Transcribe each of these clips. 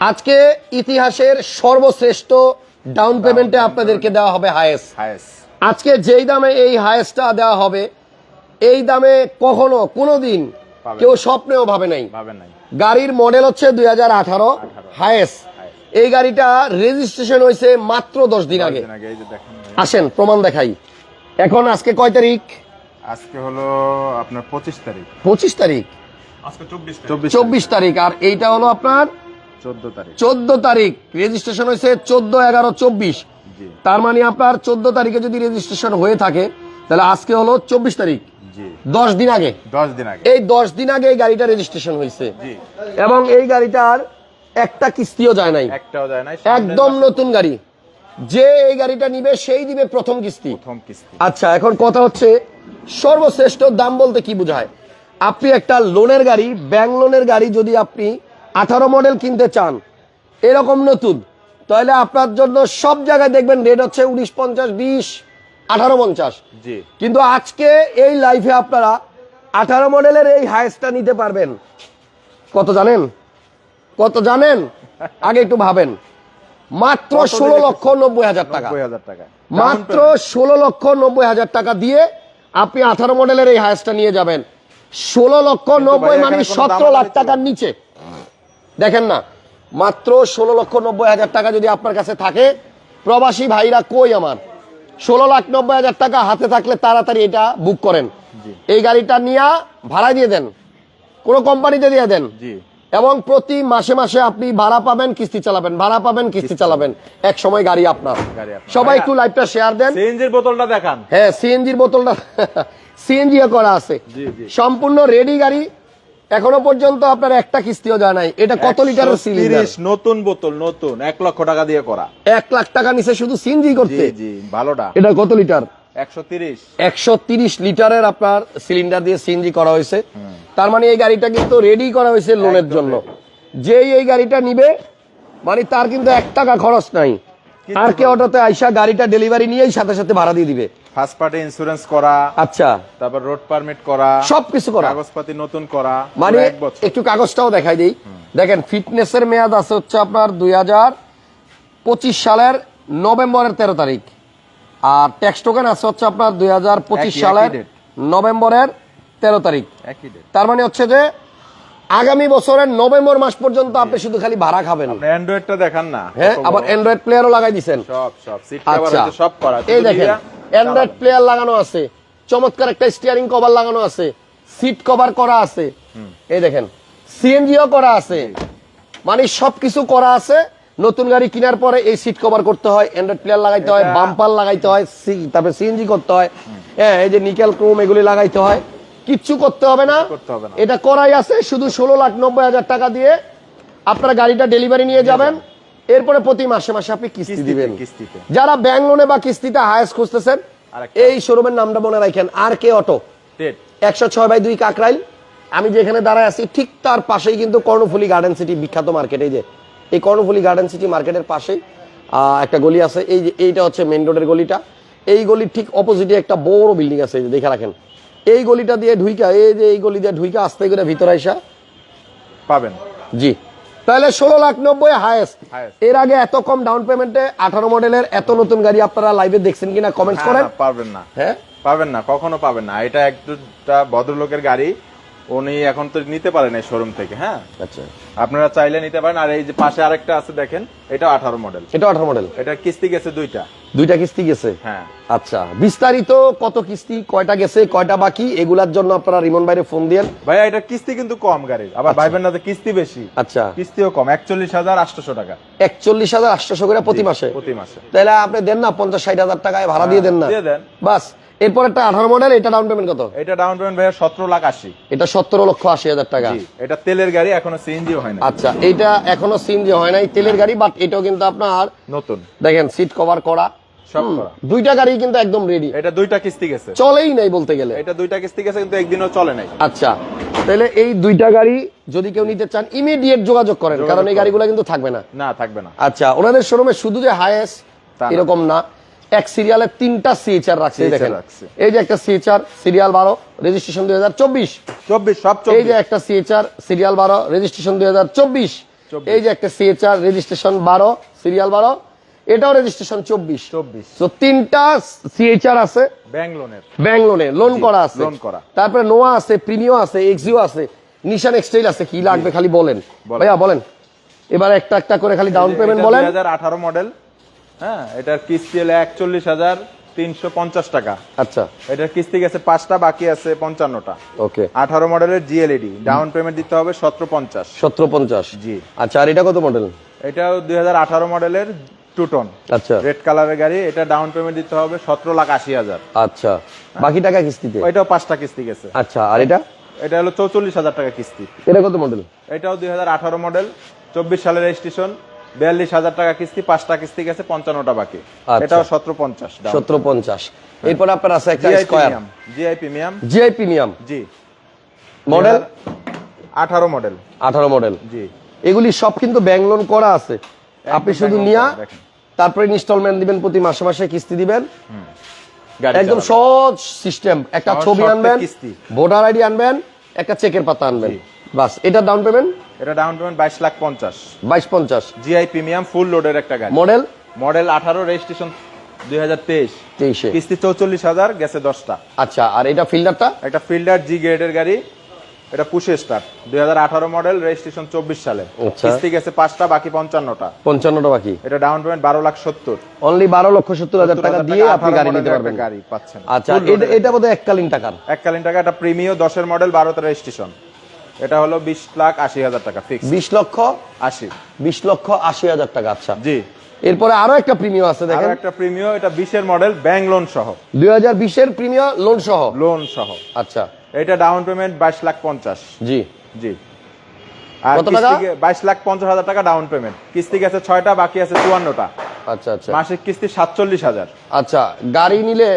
আজকে ইতিহাসের সর্বশ্রেষ্ঠ ডাউন পেমেন্টে আপনাদেরকে দেওয়া হবে হায়েস্ট হায়েস আজকে যেই দামে এই হায়েস্টটা দেওয়া হবে এই দামে কখনো কোনোদিন পাবে কেউ স্বপ্নেও ভাবে নাই। গাড়ির মডেল হচ্ছে দুই হাজার আঠারো হায়েস্ট এই গাড়িটা রেজিস্ট্রেশন হয়েছে মাত্র দশ দিন আগে। দিন। আসেন প্রমাণ দেখাই। এখন আজকে কয় তারিখ? আজকে হলো আপনার পঁচিশ তারিখ। পঁচিশ তারিখ। চব্বিশ তারিখ। আর এইটা হলো আপনার চোদ্দ তারিখ। রেজিস্ট্রেশন হয়েছে চোদ্দ এগারো চব্বিশ। তার মানে আপনার চোদ্দ তারিখে যদি রেজিস্ট্রেশন হয়ে থাকে তাহলে আজকে হলো চব্বিশ তারিখ। দশ দিন আগে। দশ দিন আগে। এই দশ দিন আগে এই গাড়িটা রেজিস্ট্রেশন হয়েছে। এবং এই গাড়িটার একটা কিস্তিও যায় নাই। একটাও যায় না একদম নতুন গাড়ি। যে এই গাড়িটা নিবে সেই দিবে প্রথম কিস্তি। প্রথম কিস্তি। আচ্ছা এখন কথা হচ্ছে সর্বশ্রেষ্ঠ দাম বলতে কি বোঝায়? আপনি একটা লোনের গাড়ি ব্যাংক লোনের গাড়ি যদি আপনি আঠারো মডেল কিনতে চান। এরকম নতুন। তাহলে আপনার জন্য সব জায়গায় দেখবেন রেট হচ্ছে উনিশ পঞ্চাশ বিশ আঠারো পঞ্চাশ। কিন্তু আজকে এই লাইফে আপনারা আঠারো মডেলের এই হায়েস্টটা নিতে পারবেন। কত জানেন? কত জানেন? আগে একটু ভাবেন। মাত্র ষোলো লক্ষ নব্বই হাজার টাকা। হাজার টাকা। মাত্র ষোলো লক্ষ নব্বই হাজার টাকা দিয়ে আপনি আঠারো মডেলের এই হায়াসটা নিয়ে যাবেন। ষোলো লক্ষ নব্বই মানে সতেরো লাখ টাকার নিচে। দেখেন না মাত্র ষোলো লক্ষ নব্বই হাজার টাকা যদি আপনার কাছে থাকে প্রবাসী ভাইরা কই আমার? ষোলো লাখ নব্বই হাজার টাকা হাতে থাকলে তাড়াতাড়ি এটা বুক করেন। এই গাড়িটা নিয়ে ভাড়া দিয়ে দেন। কোনো কোম্পানিতে দিয়ে দেন। এবং প্রতি মাসে মাসে আপনি ভাড়া পাবেন কিস্তি চালাবেন ভাড়া পাবেন কিস্তি চালাবেন। এক সময় গাড়ি আপনার। সবাই একটু লাইভটা শেয়ার দেন। সিএনজির বোতলটা দেখান। হ্যাঁ সিএনজির বোতলটা সিএনজি করা আছে। সম্পূর্ণ রেডি গাড়ি। এখনও পর্যন্ত আপনার একটা কিস্তিও যায় নাই। এটা কত লিটারের সিলিন্ডার নতুন বোতল নতুন। এক লক্ষ টাকা দিয়ে করা। এক লাখ টাকা নিচে শুধু সিএনজি জি করতে। জি ভালোটা। এটা কত লিটার? একশো তিরিশ। লিটারের আপনার সিলিন্ডার দিয়ে সিএনজি করা হয়েছে। তার মানে এই গাড়িটা কিন্তু রেডি করা হয়েছে লোনের জন্য। যেই এই গাড়িটা নিবে মানে তার কিন্তু এক টাকা খরচ নাই। আর কে অটোতে আইসা গাড়িটা ডেলিভারি নিয়েই সাথে সাথে ভাড়া দিয়ে দিবে। ফার্স্ট পার্টি ইন্স্যুরেন্স করা আচ্ছা। তারপর রোড পারমিট করা সবকিছু করা। কাগজপাতি নতুন করা মানে একটু কাগজটাও দেখাই দিই। দেখেন ফিটনেসের মেয়াদ আছে হচ্ছে আপনার দুই হাজার পঁচিশ সালের নভেম্বরের তেরো তারিখ। আর ট্যাক্স টোকেন আছে হচ্ছে আপনার দুই হাজার পঁচিশ সালের নভেম্বরের তেরো তারিখ। তার মানে হচ্ছে যে আগামী বছরের নভেম্বর মাস পর্যন্ত আপনি শুধু খালি ভাড়া খাবেন। অ্যান্ড্রয়েডটা দেখান না। হ্যাঁ আবার। অ্যান্ড্রয়েড প্লেয়ারও লাগাই দিছেন। সব সব। সিট কভার আচ্ছা। সব করা। এই দেখেন। অ্যান্ড্রয়েড প্লেয়ার লাগানো আছে চমৎকার একটা স্টিয়ারিং কভার লাগানো আছে সিট কভার করা আছে। এই দেখেন সিএনজিও করা আছে। মানে সবকিছু করা আছে নতুন গাড়ি কেনার পরে এই সিট কভার করতে হয় অ্যান্ড্রয়েড প্লেয়ার লাগাইতে হয় বাম্পার লাগাইতে হয় সি- তারপরে সিএনজি করতে হয়। হ্যাঁ এই যে নিকেল ক্রোম এগুলি লাগাইতে হয়। কিচ্ছু করতে হবে না। করতে হবে না। এটা করাই আছে শুধু ষোলো লাখ নব্বই হাজার টাকা দিয়ে আপনারা গাড়িটা ডেলিভারি নিয়ে যাবেন। এরপরে প্রতি মাসে মাসে আপনি কিস্তি দিবেন। কিস্তিতে। যারা ব্যাংক লোনে বা কিস্তিতে হায়েস্ট খুঁজতেছেন এই শোরুমের নামটা মনে রাখেন আর কে অটো একশো ছয় বাই দুই কাকরাইল। আমি যেখানে দাঁড়ায় আছি ঠিক তার পাশেই কিন্তু কর্ণফুলি গার্ডেন সিটি বিখ্যাত মার্কেট এই যে। এই কর্ণফুলি গার্ডেন সিটি মার্কেটের পাশেই একটা গলি আছে এই যে এইটা হচ্ছে মেন রোডের গলিটা। এই গলির ঠিক অপোজিটে একটা বড় বিল্ডিং আছে দেখে রাখেন। এই গলিটা দিয়ে ঢুইকা এই যে এই গলি দিয়ে ঢুইকা আস্তে করে ভিতরে আইসা পাবেন। জি। তাহলে ষোলো লাখ নব্বই হায়েস্ট এর আগে এত কম ডাউন পেমেন্টে আঠারো মডেলের এত নতুন গাড়ি আপনারা লাইভে দেখছেন কিনা কমেন্ট করেন। পারবেন না। হ্যাঁ? পাবেন না কখনো পাবেন না। এটা একটা ভদ্রলোকের গাড়ি উনি এখন তো নিতে পারেন এই শোরুম থেকে হ্যাঁ? আচ্ছা। আপনারা চাইলে নিতে পারেন আর এই যে পাশে আরেকটা আছে দেখেন এটা আঠারো মডেল এটা আঠারো মডেল এটা কিস্তি গেছে দুইটা। দুইটা কিস্তি গেছে? হ্যাঁ। আচ্ছা বিস্তারিত কত কিস্তি কয়টা গেছে কয়টা বাকি এগুলার জন্য আপনারা রিমন বাইরে ফোন দিয়েন। ভাইয়া এটা কিস্তি কিন্তু কম গাড়ির। আবার ভাইবেন না যে কিস্তি বেশি। আচ্ছা। কিস্তিও কম একচল্লিশ হাজার আটশোশো টাকা। একচল্লিশ হাজার আটশোশো করে প্রতি মাসে? প্রতি মাসে। তাহলে আপনি দেন না পঞ্চাশ ষাট হাজার টাকায় ভাড়া দিয়ে দেন না? দিয়ে দেন। বাস। এরপর একটা আঠারো মডেল এটা ডাউন পেমেন্ট কত? এটা ডাউন পেমেন্ট ভাইয়া সতেরো লাখ আশি। এটা সতেরো লক্ষ আশি হাজার টাকা। এটা তেলের গাড়ি এখনও সিএনজিও হয় না আচ্ছা এইটা এখনও সিএনজি হয় নাই তেলের গাড়ি বাট এটাও কিন্তু আপনার নতুন। দেখেন সিট কভার করা। দুইটা গাড়ি কিন্তু একদম রেডি এটা দুইটা কিস্তি গেছে। চলেই নাই বলতে গেলে। এটা দুইটা কিস্তি গেছে কিন্তু একদিনও চলে নাই। আচ্ছা তাহলে এই দুইটা গাড়ি যদি কেউ নিতে চান ইমিডিয়েট যোগাযোগ করেন কারণ এই। গাড়িগুলো কিন্তু থাকবে না। না থাকবে না। আচ্ছা ওনাদের শোরুমে শুধু যে হায়েস্ট এরকম না। এক সিরিয়ালে তিনটা সিএচআর রাখছে দেখেন। এই যে একটা সিএচআর সিরিয়াল বারো রেজিস্ট্রেশন দুই হাজার চব্বিশ। চব্বিশ সব এই যে একটা সিএচআর সিরিয়াল বারো রেজিস্ট্রেশন দুই হাজার চব্বিশ। এই যে একটা সিএচআর রেজিস্ট্রেশন বারো সিরিয়াল বারো এটাও রেজিস্ট্রেশন চব্বিশ। চব্বিশ। তো তিনটা সিএচআর আছে। ব্যাংক লোনের ব্যাংক লোনে লোন করা আছে। লোন করা। তারপরে নোয়া আছে প্রিমিও আছে এক্সিও আছে নিশান এক্সটাইল আছে কি লাগবে খালি বলেন। ভাইয়া বলেন। এবার একটা একটা করে খালি ডাউন পেমেন্ট বলেন। দুই হাজার আঠারো মডেল হ্যাঁ এটার কিস্তি হলো একচল্লিশ হাজার তিনশো পঞ্চাশ টাকা। আচ্ছা। এটার কিস্তি গেছে পাঁচটা বাকি আছে পঞ্চান্নটা। ওকে। আঠারো মডেলের জিএলইডি ডাউন পেমেন্ট দিতে হবে সতেরো পঞ্চাশ। সতেরো পঞ্চাশ। জি। আচ্ছা আর এটা কত মডেল এটাও দুই হাজার আঠারো মডেলের টু টন আচ্ছা। রেড কালারের গাড়ি এটা ডাউন পেমেন্ট দিতে হবে সতেরো লাখ আশি হাজার। আচ্ছা। বাকি টাকা কিস্তিতে? এটাও পাঁচটা কিস্তি গেছে। আচ্ছা আর এটা? এটা হলো চৌচল্লিশ হাজার টাকা কিস্তি। এটা কত মডেল এটাও দুই হাজার আঠারো মডেল চব্বিশ সালের রেজিস্ট্রেশন বিয়াল্লিশ হাজার টাকা কিস্তি পাঁচটা কিস্তি গেছে পঞ্চান্নটা বাকি। আচ্ছা। এটাও সতেরো পঞ্চাশ সতেরো পঞ্চাশ। এরপর আপনার আছে একটা square GI premium GI premium G. Model আঠারো মডেল আঠারো মডেল জি। এগুলি সব কিন্তু ব্যাংক লোন করা আছে। আপনি শুধু নিয়া তারপরে ইনস্টলমেন্ট দিবেন প্রতি মাসে মাসে কিস্তি দিবেন। একদম সহজ সিস্টেম একটা ছবি আনবেন। ভোটার আইডি আনবেন একটা চেকের পাতা আনবেন। বাস এটা ডাউন পেমেন্ট এটা ডাউন পেমেন্ট বাইশ লাখ পঞ্চাশ। বাইশ পঞ্চাশ। জিআই প্রিমিয়াম ফুল লোডের একটা গাড়ি। মডেল মডেল আঠারো রেজিস্ট্রেশন দুই হাজার তেইশ। তেইশে। কিস্তি চৌচল্লিশ হাজার গেছে দশটা। আচ্ছা আর এটা ফিল্ডারটা একটা ফিল্ডার জি গ্রেডের গাড়ি। এটা পুশে স্টার দুই হাজার আঠারো মডেল রেজিস্ট্রেশন চব্বিশ সালে। আচ্ছা। কিস্তি গেছে পাঁচটা বাকি পঞ্চান্নটা। পঞ্চান্নটা বাকি? এটা ডাউন পেমেন্ট বারো লাখ সত্তর। অনলি বারো লক্ষ সত্তর হাজার টাকা দিয়ে আপনি গাড়ি নিতে পারবেন। গাড়ি পাচ্ছেন। আচ্ছা এটা। এটা বোধহয় এককালীন টাকার। এককালীন টাকা একটা প্রিমিয় দশের মডেল বারোতে রেজিস্ট্রেশন এটা হলো বিশ লাখ আশি হাজার টাকা ফিক্স বিশ লক্ষ আশি। বিশ লক্ষ আশি হাজার টাকা আচ্ছা। জি। এরপরে আরও একটা প্রিমিয়াম আছে দেখেন। একটা প্রিমিয় এটা বিশের মডেল ব্যাংক লোন সহ। দুই হাজার বিশের প্রিমিয়াম লোন সহ? লোন সহ। আচ্ছা। এটা ডাউন পেমেন্ট বাইশ লাখ পঞ্চাশ। জি। জি। আর কত টাকা? বাইশ লাখ পঞ্চাশ হাজার টাকা ডাউন পেমেন্ট কিস্তি গেছে ছয়টা বাকি আছে চুয়ান্নটা। আচ্ছা আচ্ছা। মাসিক কিস্তি সাতচল্লিশ হাজার। আচ্ছা গাড়ি নিলে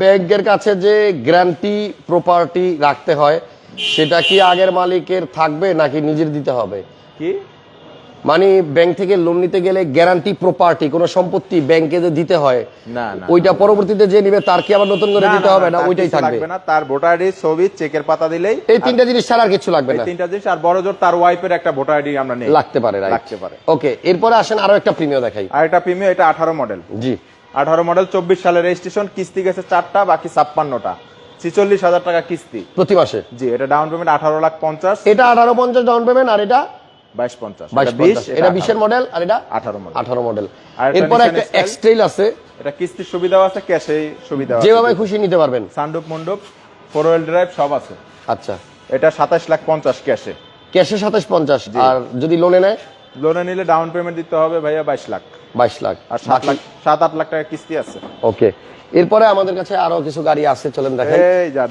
ব্যাংকের কাছে যে গ্যারান্টি প্রপার্টি রাখতে হয় সেটা কি আগের মালিকের থাকবে নাকি নিজের দিতে হবে? কি? মানে ব্যাংক থেকে লোন নিতে গেলে গ্যারান্টি প্রপার্টি কোনো সম্পত্তি ব্যাংকে যে দিতে হয় না না ওইটা পরবর্তীতে যে নিবে তার কি আবার নতুন করে দিতে হবে না ওইটাই থাকবে? না তার ভোটার আইডি ছবি চেকের পাতা দিলেই এই তিনটা জিনিস ছাড়া আর কিছু লাগবে এই না। তিনটা জিনিস আর বড় জোর তার ওয়াইফের একটা ভোটার আইডি আমরা নেই। লাগতে পারে লাগতে পারে। ওকে এরপরে আসেন আরও একটা প্রিমিয়াম দেখাই। আর একটা প্রিমিয়াম এটা আঠারো মডেল জি। আঠারো মডেল চব্বিশ সালের রেজিস্ট্রেশন কিস্তি গেছে চারটা বাকি ছাপ্পান্নটা। ছিচল্লিশ হাজার টাকা কিস্তি। প্রতি মাসে? জি এটা ডাউন পেমেন্ট আঠারো লাখ পঞ্চাশ। এটা আঠারো পঞ্চাশ ডাউন পেমেন্ট আর এটা বাইশ পঞ্চাশ। বিশ এটা বিশের মডেল আর এটা আঠারো মডেল আঠারো মডেল এরপরে একটা এক্সট্রেল আছে। এটা কিস্তির সুবিধাও আছে ক্যাশে সুবিধা যেভাবে খুশি নিতে পারবেন। সানডুপ মন্ডপ ফোর হুইল ড্রাইভ সব আছে। আচ্ছা। এটা সাতাশ লাখ পঞ্চাশ ক্যাশে। ক্যাশে সাতাশ পঞ্চাশ আর যদি লোনে নেয়? লোনে নিলে ডাউন পেমেন্ট দিতে হবে ভাইয়া বাইশ লাখ। বাইশ লাখ। আর সাত লাখ সাত আট লাখ টাকা কিস্তি আছে। ওকে। এরপরে আমাদের কাছে আরও কিছু গাড়ি আছে চলেন দেখেন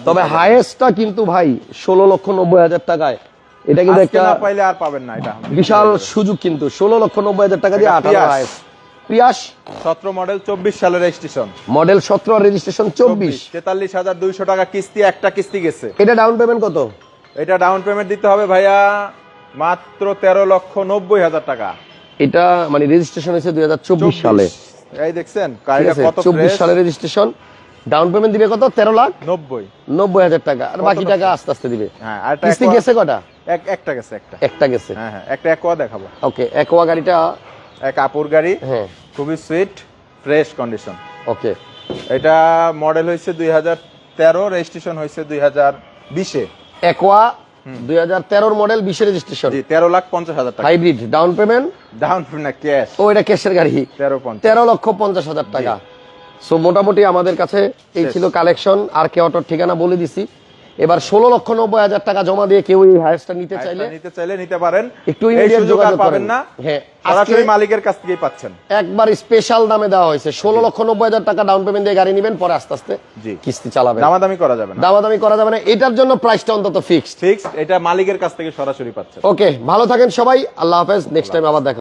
তবে। হাইয়েস্টটা কিন্তু ভাই ষোলো লক্ষ নব্বই হাজার টাকায়। এটা কিন্তু একটা পাইলে আর পাবেন না এটা। বিশাল সুযোগ কিন্তু। ষোলো লক্ষ নব্বই হাজার টাকা দিয়ে আঠারো। হাইয়েস্ট পিয়াস সতেরো মডেল চব্বিশ সালের রেজিস্ট্রেশন মডেল সতেরো রেজিস্ট্রেশন চব্বিশ। তেতাল্লিশ হাজার দুইশো টাকা কিস্তি একটা কিস্তি গেছে। এটা ডাউন পেমেন্ট কত? এটা ডাউন পেমেন্ট দিতে হবে ভাইয়া মাত্র তেরো লক্ষ নব্বই হাজার টাকা। এটা মানে রেজিস্ট্রেশন হয়েছে দুই হাজার চব্বিশ সালে। এই দেখছেন চব্বিশ সালে রেজিস্ট্রেশন ডাউন পেমেন্ট দিবে কত? তেরো লাখ? নব্বই। নব্বই হাজার টাকা। আর বাকি টাকা? আস্তে আস্তে দিবে। হ্যাঁ একটা কিস্তি গেছে কটা? একটা গেছে একটা। একটা গেছে। হ্যাঁ হ্যাঁ একটা একোয়া দেখাবো। ওকে একোয়া গাড়িটা এক আপুর গাড়ি। হ্যাঁ। খুবই সুইট ফ্রেশ কন্ডিশন ওকে এটা মডেল হয়েছে দুই হাজার তেরো রেজিস্ট্রেশন হয়েছে দুই হাজার বিশে। একোয়া দুই হাজার তেরোর মডেল বিশে রেজিস্ট্রেশন জি তেরো লাখ পঞ্চাশ হাজার টাকা। Hybrid down payment down payment cash ও এটা ক্যাশের গাড়ি। তেরো তেরো লক্ষ পঞ্চাশ হাজার টাকা। সো মোটামুটি আমাদের কাছে এই ছিল কালেকশন আর কে অটোর ঠিকানা বলে দিছি। এবার ষোলো লক্ষ নব্বই হাজার টাকা জমা দিয়ে কেউ এই হায়েস্টটা নিতে চাইলে নিতে চাইলে নিতে পারেন। একটু যোগাযোগ পাবেন না। হ্যাঁ, সরাসরি মালিকের কাছ থেকেই পাচ্ছেন। একবার স্পেশাল দামে দেওয়া হয়েছে। ষোলো লক্ষ নব্বই হাজার টাকা ডাউন পেমেন্ট দিয়ে গাড়ি নেবেন পরে আস্তে আস্তে। কিস্তি চালাবেন। দামাদামি করা যাবে না। দামাদামি করা যাবে না। এটার জন্য প্রাইসটা অন্তত ফিক্সড ফিক্সড এটা মালিকের কাছ থেকে সরাসরি পাচ্ছেন। ওকে ভালো থাকেন সবাই। আল্লাহ হাফেজ। নেক্সট টাইম আবার দেখা